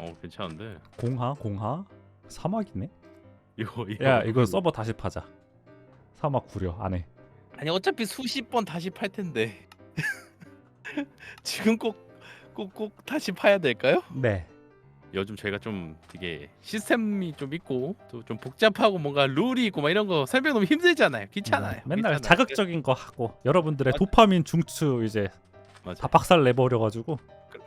어 괜찮은데 공하 공하 사막이네. 이거 이거 야 이거 서버 다시 파자. 사막 구려 안해. 아니 어차피 수십 번 다시 팔 텐데 지금 꼭 꼭 꼭 다시 파야 될까요? 네. 요즘 저희가 좀 되게 시스템이 좀 있고 또 좀 복잡하고 뭔가 룰이 있고 막 이런 거 설명 너무 힘들잖아요. 귀찮아요. 네, 맨날 귀찮아요. 자극적인 거 하고 여러분들의. 도파민 중추 이제 맞아요. 다 박살 내버려 가지고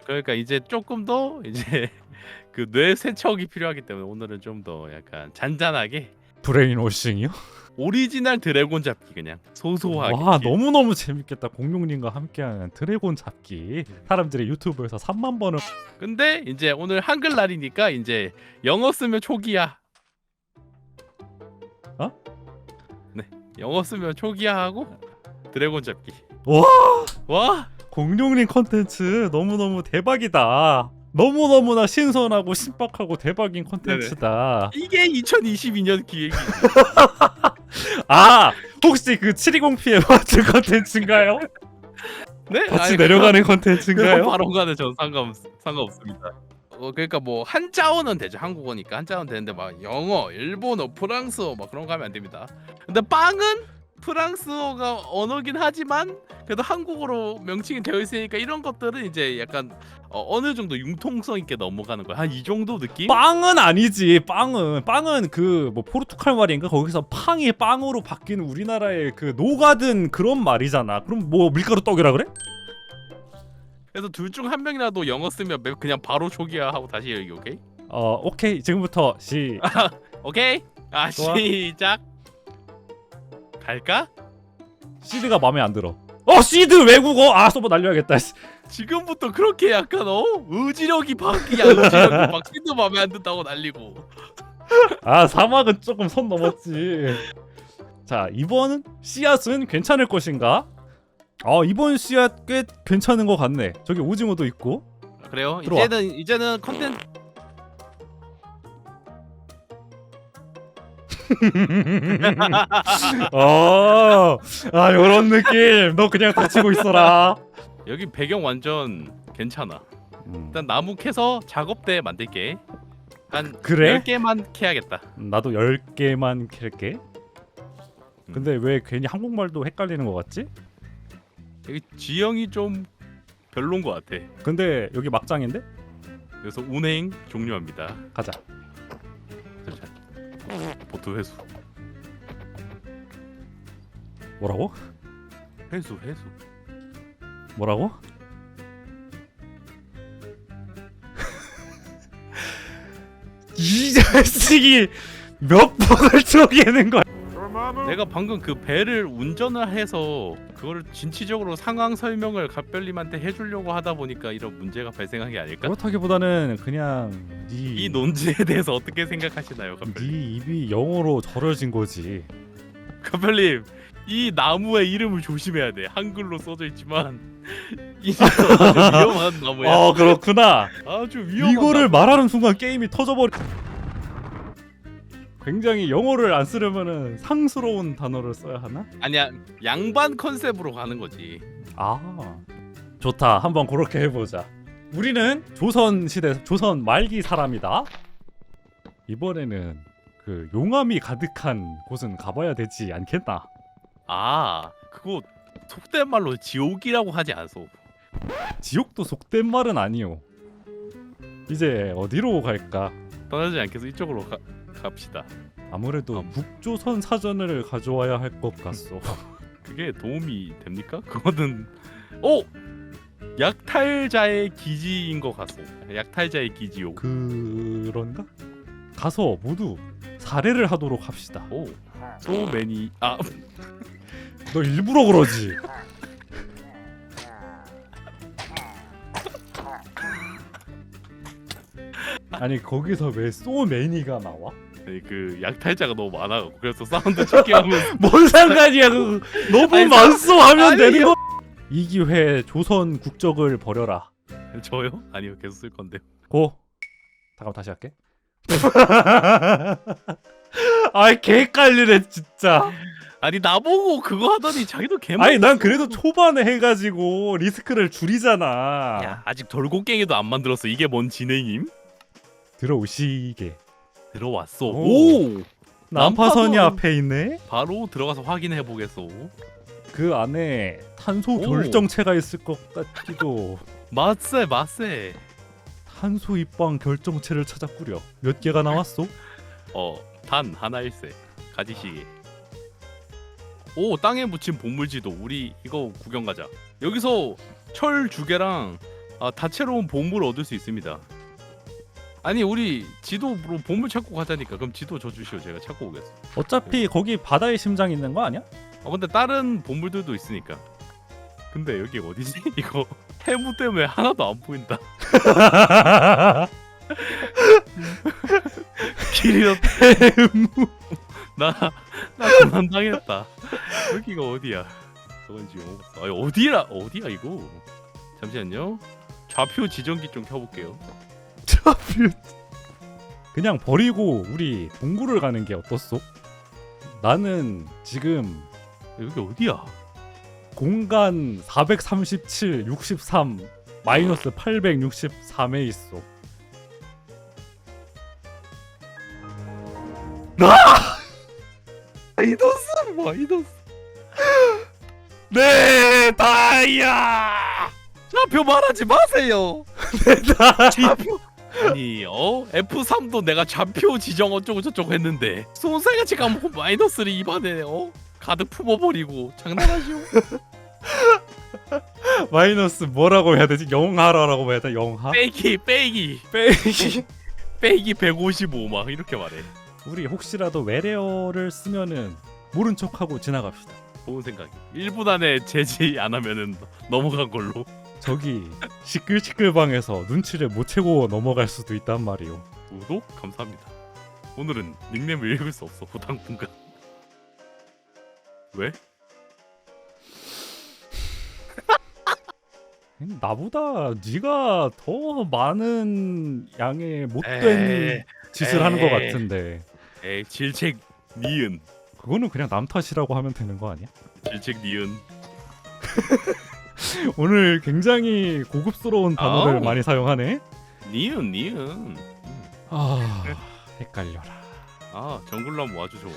그- 그러니까 이제 조금 더 이제 그 뇌 세척이 필요하기 때문에 오늘은 좀 더 약간 잔잔하게 브레인 워싱이요? 오리지널 드래곤 잡기 그냥 소소하게 와 너무 너무 재밌겠다. 공룡님과 함께하는 드래곤 잡기. 사람들이 유튜브에서 3만 번을 근데 이제 오늘 한글날이니까 이제 영어 쓰면 초기화 어? 네 영어 쓰면 초기화 하고 드래곤 잡기 와 와 공룡님 컨텐츠 너무 너무 대박이다. 너무 너무나 신선하고 신박하고 대박인 컨텐츠다. 이게 2022년 기획이 아 혹시 그 720p의 마트 컨텐츠인가요? 네 같이 아니, 내려가는 컨텐츠인가요? 발언과는 전 상관 상관없습니다. 어 그러니까 뭐 한자어는 되죠 한국어니까 한자어는 되는데 막 영어, 일본어, 프랑스어 막 그런 거 하면 안 됩니다. 근데 빵은 프랑스어가 언어긴 하지만 그래도 한국어로 명칭이 되어 있으니까 이런 것들은 이제 약간 어, 느 정도 융통성 있게 넘어가는 거야. 한 이 정도 느낌? 빵은 아니지. 빵은 빵은 그 뭐 포르투갈 말인가 거기서 팡이 빵으로 바뀌는 우리나라의 그 노가든 그런 말이잖아. 그럼 뭐 밀가루 떡이라 그래? 그래서 둘 중 한 명이라도 영어 쓰면 매- 그냥 바로 초기화 하고 다시 여기 오케이? 어 오케이 지금부터 시 오케이? 아 좋아. 시작. 갈까? 시드가 마음에 안 들어. 어 시드 외국어 아 서버 날려야겠다. 씨. 지금부터 그렇게 약간 어 의지력이 바뀌야 의지력이 막 신도 마음에 안 든다고 난리고 아 사막은 조금 선 넘었지. 자 이번 씨앗은 괜찮을 것인가? 어 이번 씨앗 꽤 괜찮은 것 같네. 저기 오징어도 있고. 그래요 들어와. 이제는 이제는 컨텐츠 어, 아 요런 느낌. 너 그냥 다치고 있어라. 여기 배경 완전 괜찮아 음, 일단 나무 캐서 작업대 만들게 한 그래? 10개만 캐야겠다 나도 10개만 캘게. 음. 근데 왜 괜히 한국말도 헷갈리는 것 같지? 여기 지형이 좀 별론 것 같아 근데 여기 막장인데? 그래서 운행 종료합니다 가자. 보트 회수 뭐라고? 회수 회수 뭐라고? 이 자식이 몇 번을 쪼개는 거야? 내가 방금 그 배를 운전을 해서 그거를 진취적으로 상황 설명을 갑별님한테 해주려고 하다 보니까 이런 문제가 발생한 게 아닐까? 그렇다기보다는 그냥 네, 이 논지에 대해서 어떻게 생각하시나요, 네 갑별님? 입이 영어로 절여진 거지. 갑별님, 이 나무의 이름을 조심해야 돼. 한글로 써져 있지만 이 아주 위험한 나무야. 어 그렇구나. 아주 위험한 이거를. 말하는 순간 게임이 터져버리. 굉장히 영어를 안 쓰려면은 상스러운 단어를 써야 하나? 아니야, 양반 컨셉으로 가는 거지. 아 좋다. 한번 그렇게 해보자. 우리는 조선 시대 조선 말기 사람이다. 이번에는 그 용암이 가득한 곳은 가봐야 되지 않겠나? 아, 그거 속된 말로 지옥이라고 하지 않소. 지옥도 속된 말은 아니오. 이제 어디로 갈까? 떠나지 않겠어. 이쪽으로 가, 갑시다. 아무래도 음. 북조선 사전을 가져와야 할 것 같소. 그게 도움이 됩니까? 그거는 오 약탈자의 기지인 것 같소. 약탈자의 기지요. 그런가? 가서 모두 살해를 하도록 합시다. 오 소매니 아 너 일부러 그러지. 아니 거기서 왜 소매니가 나와? 아니, 그 약탈자가 너무 많아. 그래서 사운드 찍게 하면 뭔 상관이야 그 너무 아니, 많소 하면 아니, 되는 거. 이 기회에 조선 국적을 버려라. 저요? 아니요 계속 쓸 건데. 고. 잠깐 다시 할게. 아이 개 깔리네 진짜. 아니 나보고 그거 하더니 자기도 개만. 아니 난 그래도 초반에 해가지고 리스크를 줄이잖아. 야 아직 돌고갱이도 안 만들었어. 이게 뭔 진행임? 들어오시게. 들어왔어. 오. 오. 난파선이 난파선. 앞에 있네. 바로 들어가서 확인해 보겠소. 그 안에 탄소 오. 결정체가 있을 것 같기도. 맞세 맞세. 탄소 입방 결정체를 찾았구려. 몇 개가 나왔어? 어단 하나일세. 가지시게. 오 땅에 묻힌 보물지도 우리 이거 구경 가자. 여기서 철 주개랑 아, 다채로운 보물을 얻을 수 있습니다. 아니 우리 지도로 보물 찾고 가자니까 그럼 지도 줘 주시오 제가 찾고 오겠어. 어차피 거기 바다의 심장 있는 거 아니야? 아 근데 다른 보물들도 있으니까. 근데 여기 어디지? 이거 해무 때문에 하나도 안 보인다. 길이 나나 그만 당했다. 여기가 어디야? 저건지 아 어디라 어디야 이거? 잠시만요. 좌표 지정기 좀 켜볼게요. 그냥 버리고 우리 동굴을 가는 게 어떻소? 나는 지금 여기 어디야? 공간 437, 63 마이너스 863에 있어. 마이너스 마이너스. 네 다이아. 좌표 말하지 마세요. 좌표 아니 어 F3도 내가 좌표 지정 어쩌고 저쩌고 했는데 손살같이 까먹고 마이너스를 입안에 어 가득 품어버리고 장난하시오? 마이너스 뭐라고 해야 되지? 영하라고 해야 돼? 영하? 빼기 빼기 빼기. 빼기 155 막 이렇게 말해. 우리 혹시라도 외래어를 쓰면은 모른 척하고 지나갑시다. 좋은 생각이. 1분 안에 제지 안 하면은 넘어간 걸로. 저기 시끌시끌방에서 눈치를 못 채고 넘어갈 수도 있단 말이오. 구독 감사합니다. 오늘은 닉네임을 읽을 수 없어 당분간. 왜? 나보다 네가 더 많은 양의 못된 에이, 짓을 하는 것 에이. 같은데 에이 질책 니은 그거는 그냥 남 탓이라고 하면 되는 거 아니야? 질책 니은 오늘 굉장히 고급스러운 단어를 아우. 많이 사용하네. 니은 니은. 아 헷갈려라. 아 정글남 아주 좋아.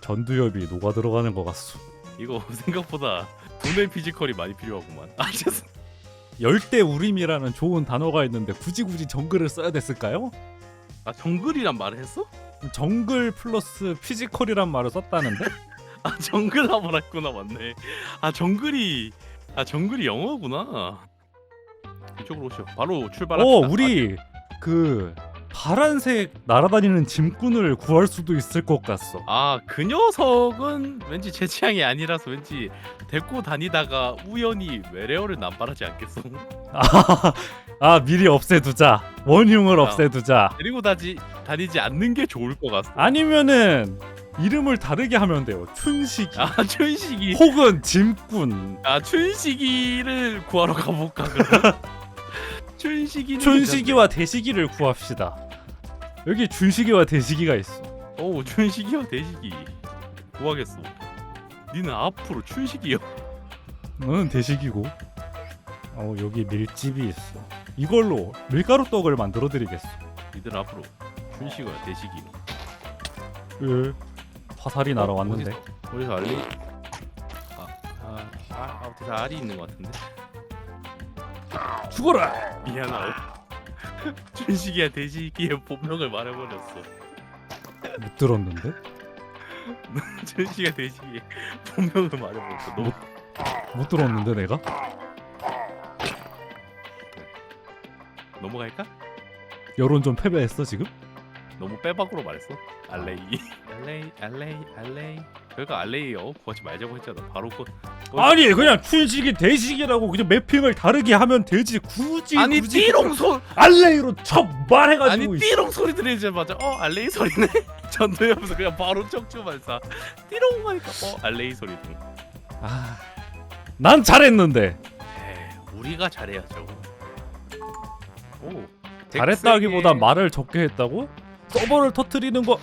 전두엽이 녹아 들어가는 것 같소. 이거 생각보다 두뇌 피지컬이 많이 필요하구만. 아 죄송. 열대 우림이라는 좋은 단어가 있는데 굳이 굳이 정글을 써야 됐을까요? 아 정글이란 말을 했어? 정글 플러스 피지컬이란 말을 썼다는데? 아 정글함을 했구나 맞네. 아 정글이 아 정글이 영어구나. 이쪽으로 오시오. 바로 출발합시다. 어 우리 그 파란색 날아다니는 짐꾼을 구할 수도 있을 것 같소. 아그 녀석은 왠지 제 취향이 아니라서 왠지 데리고 다니다가 우연히 외래어를 남발하지 않겠어? 아, 아 미리 없애두자. 원흉을 아. 없애두자. 데리고 다지 다니지 않는 게 좋을 것 같어. 아니면은 이름을 다르게 하면 돼요. 춘식이 아 춘식이 혹은 짐꾼. 아 춘식이를 구하러 가볼까 그럼? 춘식이는 춘식이와 대식이를 구합시다. 여기 춘식이와 대식이가 있어. 오 춘식이와 대식이 구하겠어. 니는 앞으로 춘식이요. 너는 대식이고. 어 여기 밀집이 있어. 이걸로 밀가루 떡을 만들어 드리겠어. 니들 앞으로 춘식이와 대식이. 예. 화살이 날아왔는데. 어디서 알리? 아, 아, 아, 아, 어디서 알이 있는 것 같은데. 죽어라. 미안하오. 춘식이와 대식이의 본명을 말해버렸어. 못 들었는데? 춘식이와 대식이의 본명을 말해버렸어. 너무 못 들었는데 내가? 넘어갈까? 여론 좀 패배했어 지금? 너무 빼박으로 말했어. 알레이, 알레이, 알레이, 알레이. 그러니까 알레이요. 구하지 말자고 했잖아. 바로 그. 그- 아니 그냥 춘식이 대식이라고 그냥 매핑을 다르게 하면 되지 굳이 아니 굳이 띠롱 소 알레이로 척 아니 말해가지고 띠롱 소리 들리자마자 어 알레이 소리네. 전도하면서 그냥 바로 척추 발사. 띠롱 하니까 어 알레이 소리네. 아, 난 잘했는데 에이, 우리가 잘해야죠. 오. 잘했다기보다 말을 적게 했다고? 서버를 터트리는 거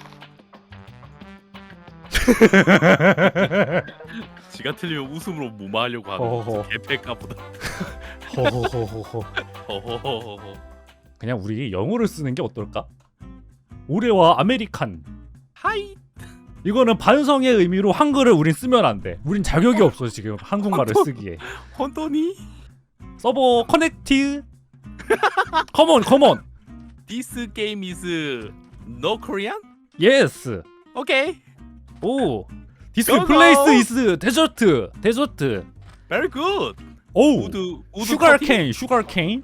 지가 틀리면 웃음으로 무마하려고 하는 어허. 개패가 보다. 허허허허허. 그냥 우리 영어를 쓰는 게 어떨까? 올해와 아메리칸. 하이 이거는 반성의 의미로 한글을 우린 쓰면 안 돼. 우린 자격이 없어 지금 한국말을 쓰기에. 혼돈이 서버 커넥트. 컴온 컴온. This game is no Korean? 예스. Okay 오. 디스 Go, 플레이스 go. 이스 데저트. 데저트. Very good 오. 우드 우드 슈가케인 슈가 케인.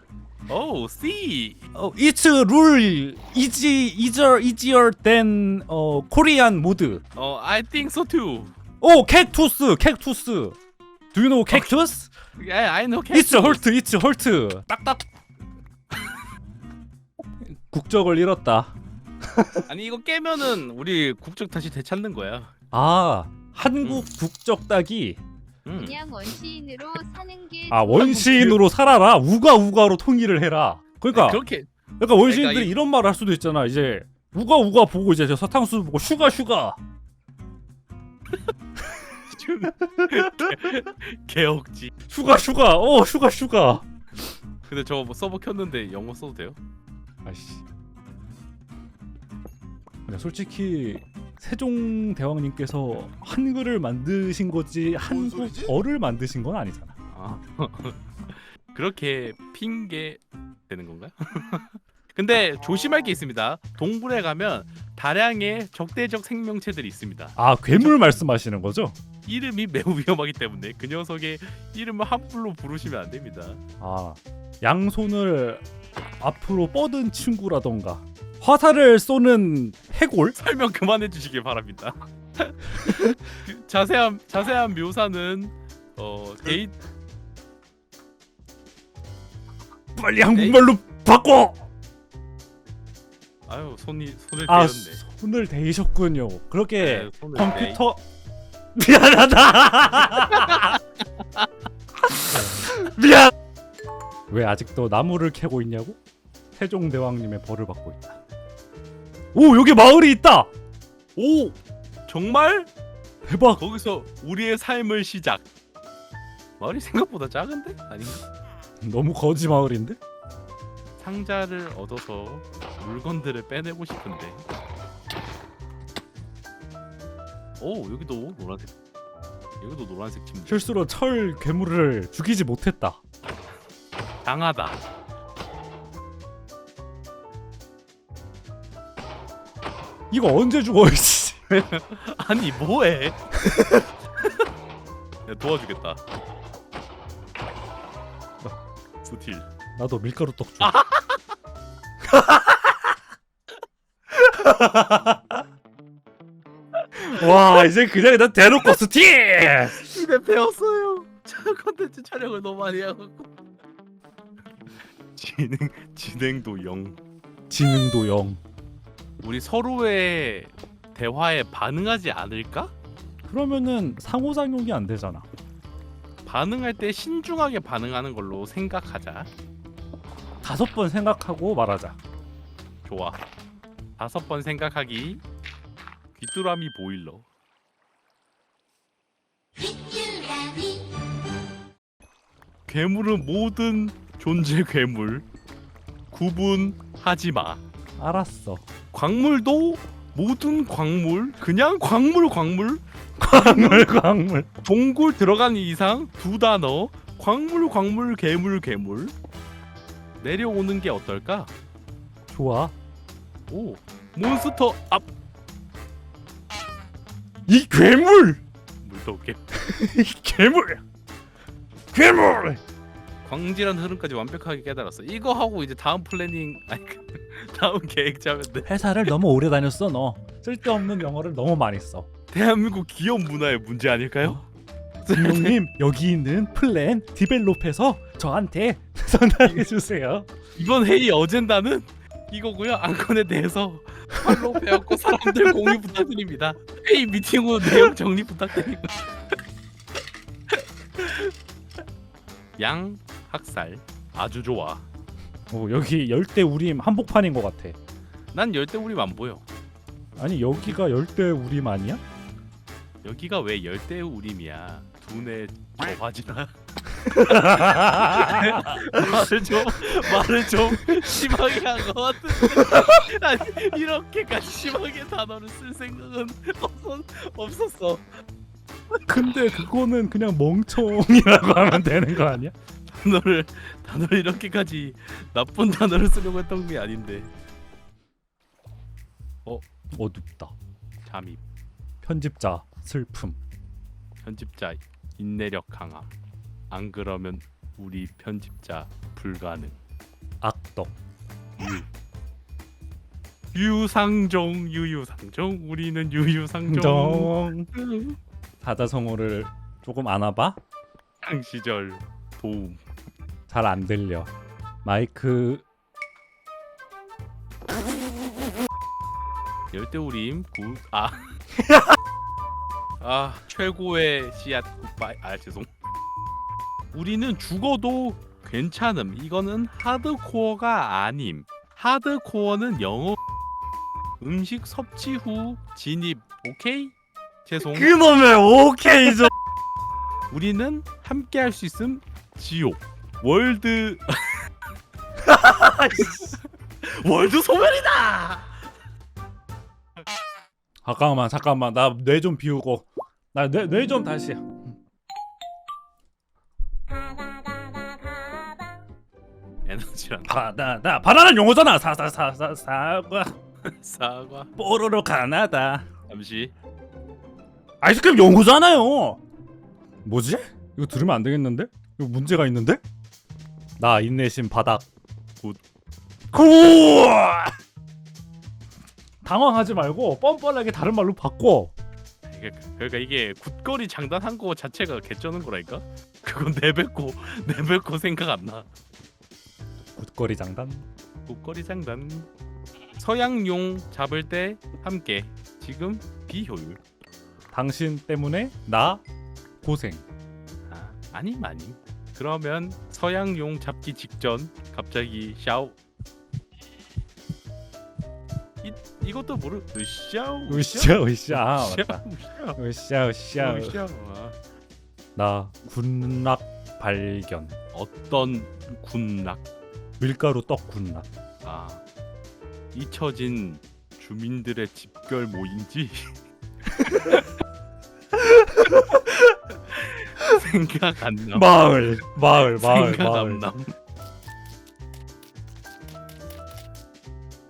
Oh see 어, it's rule easy easier easier than 어 코리안 모드. 어 I think so too 오 캡투스 캡투스. Do you know cactus? Yeah I know It's hurt it's hurt. 딱딱. 국적을 잃었다. 아니 이거 깨면은 우리 국적 다시 되찾는 거야 아 한국 국적 따기. 음. 그냥 원시인으로 사는 게 아 원시인으로 살아라. 우가 우가로 통일을 해라. 그러니까 그렇게 그러니까 원시인들이 그러니까 이- 이런 말을 할 수도 있잖아. 이제 우가 우가 보고 이제 저 사탕수수 보고 슈가 슈가. 개억지 슈가 슈가. 어 슈가 슈가. 근데 저거 뭐 서버 켰는데 영어 써도 돼요? 근데 솔직히 세종 대왕님께서 한글을 만드신 거지 한국어를 만드신 건 아니잖아. 아 그렇게 핑계 되는 건가요? 근데 조심할 게 있습니다. 동굴에 가면 다량의 적대적 생명체들이 있습니다. 아 괴물 말씀하시는 거죠? 이름이 매우 위험하기 때문에 그 녀석의 이름을 함부로 부르시면 안 됩니다. 아 양손을 앞으로 뻗은 친구라던가 화살을 쏘는 해골? 설명 그만해 주시길 바랍니다. 그 자세한 자세한 묘사는 어 데이 빨리 한국말로 바꿔! 아유 손이 손을 아 떼었네. 손을 대이셨군요. 그렇게 네, 손을 컴퓨터 미안하다. 미안. 왜 아직도 나무를 캐고 있냐고? 세종대왕님의 벌을 받고 있다. 오 여기 마을이 있다. 떼- 오 정말 대박. 거기서 우리의 삶을 시작. 마을이 생각보다 작은데 아닌가? 너무 거지 마을인데? 상자를 얻어서 물건들을 빼내고 싶은데. 오 여기도 노란색. 여기도 노란색 침대. 실수로 철 괴물을 죽이지 못했다. 강하다. 이거 언제 죽어? 이씨. 아니 뭐해? 내가 도와주겠다. 스틸. 나도 밀가루 떡 줘. 와 이제 그냥 나 대놓고 스티! 입에 배웠어요. 저 컨텐츠 촬영을 너무 많이 하고. 진행 진행도 영. 지능도 영. 우리 서로의 대화에 반응하지 않을까? 그러면은 상호작용이 안 되잖아. 반응할 때 신중하게 반응하는 걸로 생각하자. 다섯 번 생각하고 말하자. 좋아. 다섯 번 생각하기. 귀뚜라미 보일러. 괴물은 모든 존재 괴물. 구분하지 마. 알았어. 광물도 모든 광물, 그냥 광물 광물. 광물 광물. 동굴 들어간 이상 두 단어. 광물 광물 괴물 괴물. 내려오는 게 어떨까? 좋아. 오 몬스터 앞 이 괴물! 물도개 이 괴물! 괴물! 광질한 흐름까지 완벽하게 깨달았어. 이거 하고 이제 다음 플래닝 아니 그, 다음 계획 짜면 돼. 회사를 너무 오래 다녔어 너. 쓸데없는 영어를 너무 많이 써. 대한민국 기업 문화의 문제 아닐까요? 김용님 여기 있는 플랜 디벨롭해서 저한테 전달해 주세요. 이번 회의 어젠다는 이거고요. 안건에 대해서 팔로 배웠고 사람들 공유 부탁드립니다. 회의 미팅 후 내용 정리 부탁드리고. 양 학살 아주 좋아. 오, 여기 열대 우림 한복판인 것 같아. 난 열대 우림 안 보여. 아니 여기가 열대 우림 아니야? 여기가 왜 열대 우림이야? 두뇌 저화지나? 말을 좀 말을 좀 심하게 한 것 같은데 아니 이렇게까지 심하게 단어를 쓸 생각은 없었, 없었어. 근데 그거는 그냥 멍청이라고 하면 되는 거 아니야? 단어를 단어를 이렇게까지 나쁜 단어를 쓰려고 했던 게 아닌데 어둡다. 잠입 편집자 슬픔. 편집자 인내력 강함 안 그러면 우리 편집자 불가능 악덕. 유상종 유유상종 우리는 유유상종 정. 사자성어를 조금 아나봐? 당 시절 도움 잘 안 들려. 마이크. 열대우림 굿아. 아 최고의 씨앗 굿바이. 아 죄송. 우리는 죽어도 괜찮음. 이거는 하드코어가 아님. 하드코어는 영어. 음식 섭취 후 진입. 오케이? 죄송. 그놈의 오케이죠. 우리는 함께 할 수 있음. 지옥 월드 월드 소멸이다 잠깐만 잠깐만 나 뇌 좀 비우고 나 뇌 뇌 좀 다시. 에너지란 바나나 바나나 용어잖아. 사사사사 사과 사과 뽀로로 가나다. 잠시 아이스크림 연구잖아요. 뭐지? 이거 들으면 안 되겠는데? 이거 문제가 있는데? 나 인내심 바닥. 굿. 굿. 당황하지 말고 뻔뻔하게 다른 말로 바꿔. 이게- 그러니까 이게 굿거리 장단한 거 자체가 개쩌는 거라니까 그건 내뱉고 내뱉고 생각 안 나 굿거리 장단. 굿거리 장단 서양용 잡을 때 함께 지금 비효율 당신 때문에 나 고생. 아, 아님 아님 그러면 서양용 잡기 직전 갑자기 샤오 이, 이것도 모르 으쌰 으쌰 으쌰. 아, 맞다. 으쌰 으쌰 으쌰. 나 군락 발견. 어떤 군락 밀가루 떡 군락. 아 잊혀진 주민들의 집결 모인지 생각 안 나. 마을 마을 마을 생각 마을. 안 남.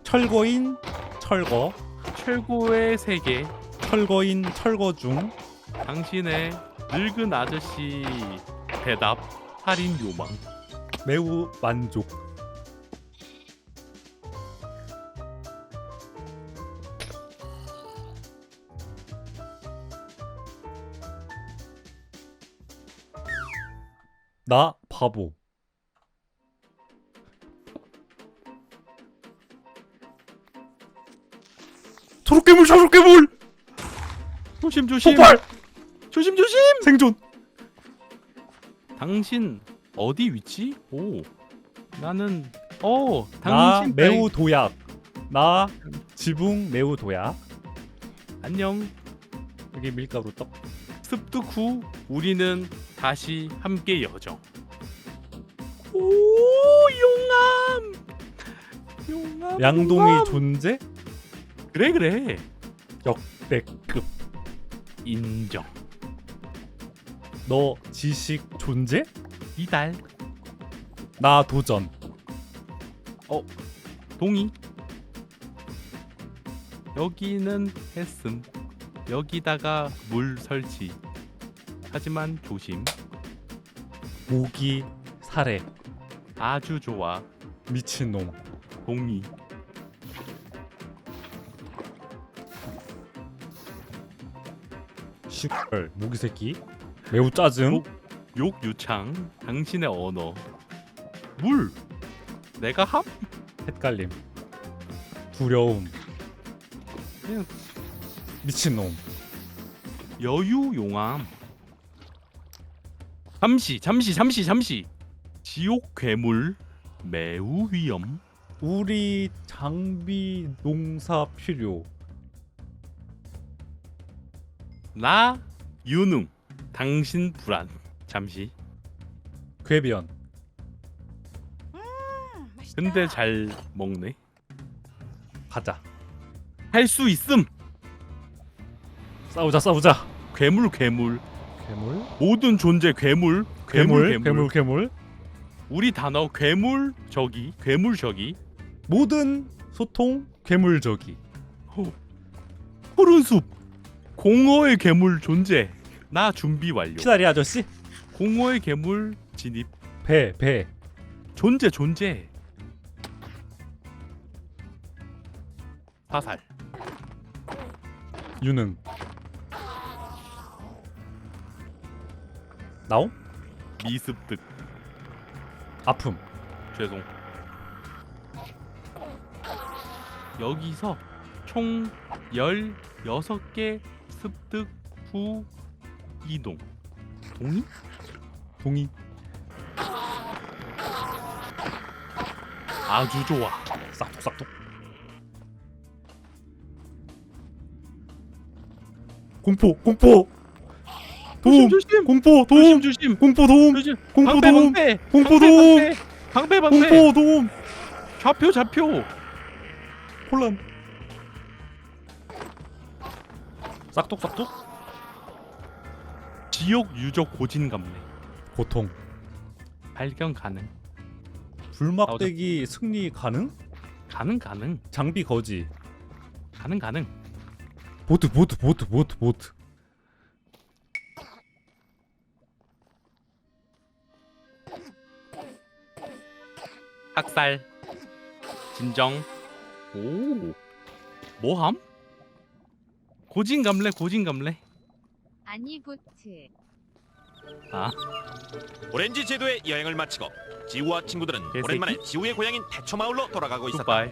철거인 철거. 최고의 세계 철거인 철거 중. 당신의 늙은 아저씨 대답 살인 요망 매우 만족. 나 바보. 초록괴물 초록괴물! 조심 조심. 폭발! 조심 조심! 생존! 당신 어디 위치? 오. 나는 어 나 당신 매우 도약. 나 지붕 매우 도약. 안녕. 여기 밀가루 떡. 습득 후 우리는 다시 함께 여정. 오 용암, 용암. 양동이 용암. 존재 그래 그래 역대급 인정. 너 지식 존재 이달 나 도전 동의. 여기는 했음. 여기다가 물 설치. 하지만 조심. 모기 살해 아주 좋아. 미친놈 동의. 시컬 모기 새끼 매우 짜증 어? 욕 유창. 당신의 언어. 물. 내가 함? 헷갈림 두려움 미친놈 여유 용암 잠시 잠시 잠시 잠시 지옥 괴물 매우 위험 우리 장비 농사 필요 나 유능 당신 불안 잠시 괴변. 근데 잘 먹네. 가자. 할 수 있음. 싸우자 싸우자. 괴물 괴물. 괴물? 모든 존재 괴물. 괴물 괴물. 괴물 괴물. 우리 단어 괴물 저기 괴물 저기. 모든 소통 괴물저기. 푸른 숲. 공허의 괴물 존재. 나 준비 완료. 키다리 아저씨. 공허의 괴물 진입. 배 배. 존재 존재. 사살. 유능. 나옴? 미습득. 아픔. 죄송. 여기서 총 16개 습득 후 이동. 동의? 동의. 아주 좋아. 싹둑싹둑. 공포 공포. 도움. 조심 공포 조심 도움. 조심. 공포 도움. 조심. 공포 방패 도움. 방패. 공포 방패, 도움. 방패 방패 방패. 공포 도움. 좌표 좌표. 혼란. 싹둑 싹둑. 지옥 유적 고진감래. 고통. 발견 가능. 불막대기 승리 가능? 가능 가능. 장비 거지. 가능 가능. 보트 보트 보트 보트 보트. 학살. 진정. 오. 뭐함? 고진감래 고진감래. 아니 보트. 아 오렌지 제도의 여행을 마치고 지우와 친구들은? 오랜만에 지우의 고향인 대초마을로 돌아가고 있었다. 굿바이.